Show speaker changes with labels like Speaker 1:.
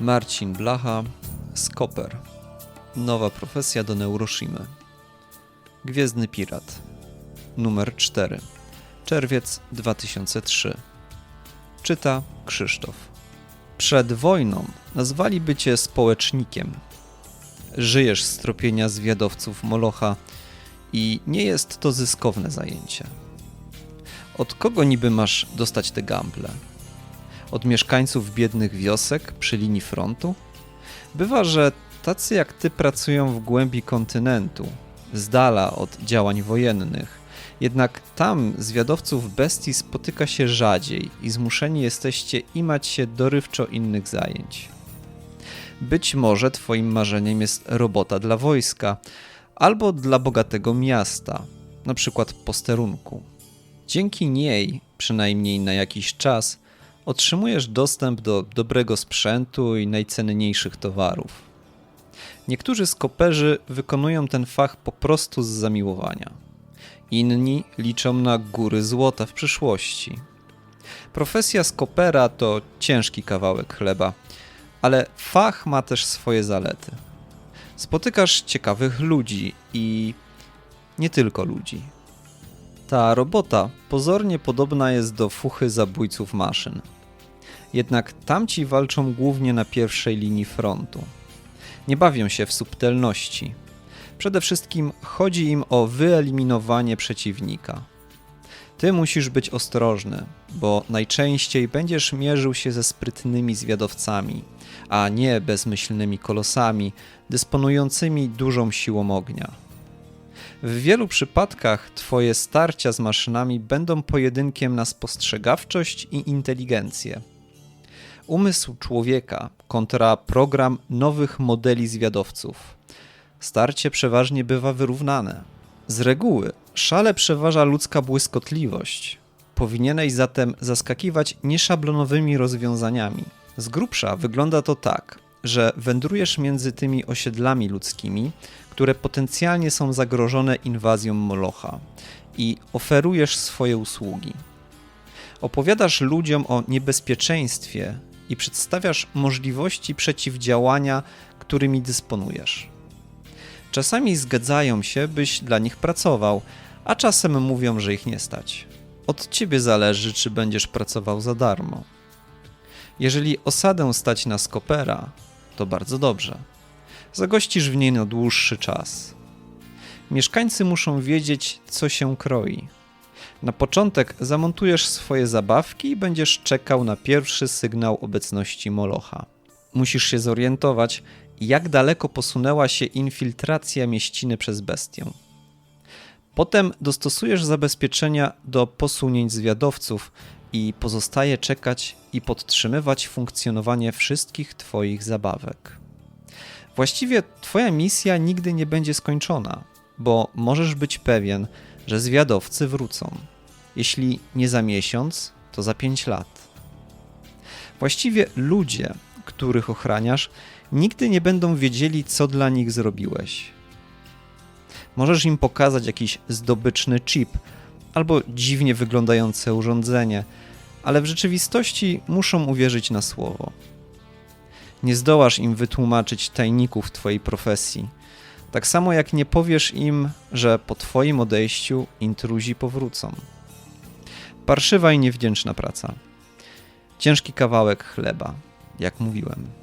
Speaker 1: Marcin Blacha, Skoper. Nowa profesja do Neuroshimy. Gwiezdny Pirat. Numer 4. Czerwiec 2003. Czyta Krzysztof. Przed wojną nazwaliby cię społecznikiem. Żyjesz z tropienia zwiadowców Molocha i nie jest to zyskowne zajęcie. Od kogo niby masz dostać te gamble? Od mieszkańców biednych wiosek przy linii frontu? Bywa, że tacy jak ty pracują w głębi kontynentu, z dala od działań wojennych. Jednak tam zwiadowców bestii spotyka się rzadziej i zmuszeni jesteście imać się dorywczo innych zajęć. Być może twoim marzeniem jest robota dla wojska albo dla bogatego miasta, na przykład posterunku. Dzięki niej, przynajmniej na jakiś czas, otrzymujesz dostęp do dobrego sprzętu i najcenniejszych towarów. Niektórzy skoperzy wykonują ten fach po prostu z zamiłowania. Inni liczą na góry złota w przyszłości. Profesja skopera to ciężki kawałek chleba, ale fach ma też swoje zalety. Spotykasz ciekawych ludzi i nie tylko ludzi. Ta robota pozornie podobna jest do fuchy zabójców maszyn. Jednak tamci walczą głównie na pierwszej linii frontu. Nie bawią się w subtelności. Przede wszystkim chodzi im o wyeliminowanie przeciwnika. Ty musisz być ostrożny, bo najczęściej będziesz mierzył się ze sprytnymi zwiadowcami, a nie bezmyślnymi kolosami dysponującymi dużą siłą ognia. W wielu przypadkach Twoje starcia z maszynami będą pojedynkiem na spostrzegawczość i inteligencję. Umysł człowieka kontra program nowych modeli zwiadowców. Starcie przeważnie bywa wyrównane. Z reguły szale przeważa ludzka błyskotliwość. Powinieneś zatem zaskakiwać nieszablonowymi rozwiązaniami. Z grubsza wygląda to tak, że wędrujesz między tymi osiedlami ludzkimi, które potencjalnie są zagrożone inwazją Molocha i oferujesz swoje usługi. Opowiadasz ludziom o niebezpieczeństwie i przedstawiasz możliwości przeciwdziałania, którymi dysponujesz. Czasami zgadzają się, byś dla nich pracował, a czasem mówią, że ich nie stać. Od ciebie zależy, czy będziesz pracował za darmo. Jeżeli osadę stać na skopera, to bardzo dobrze. Zagościsz w niej na dłuższy czas. Mieszkańcy muszą wiedzieć, co się kroi. Na początek zamontujesz swoje zabawki i będziesz czekał na pierwszy sygnał obecności Molocha. Musisz się zorientować, jak daleko posunęła się infiltracja mieściny przez bestię. Potem dostosujesz zabezpieczenia do posunięć zwiadowców i pozostaje czekać i podtrzymywać funkcjonowanie wszystkich Twoich zabawek. Właściwie Twoja misja nigdy nie będzie skończona, bo możesz być pewien, że zwiadowcy wrócą. Jeśli nie za miesiąc, to za pięć lat. Właściwie ludzie, których ochraniasz, nigdy nie będą wiedzieli, co dla nich zrobiłeś. Możesz im pokazać jakiś zdobyczny chip albo dziwnie wyglądające urządzenie, ale w rzeczywistości muszą uwierzyć na słowo. Nie zdołasz im wytłumaczyć tajników Twojej profesji, tak samo jak nie powiesz im, że po Twoim odejściu intruzi powrócą. Parszywa i niewdzięczna praca. Ciężki kawałek chleba, jak mówiłem.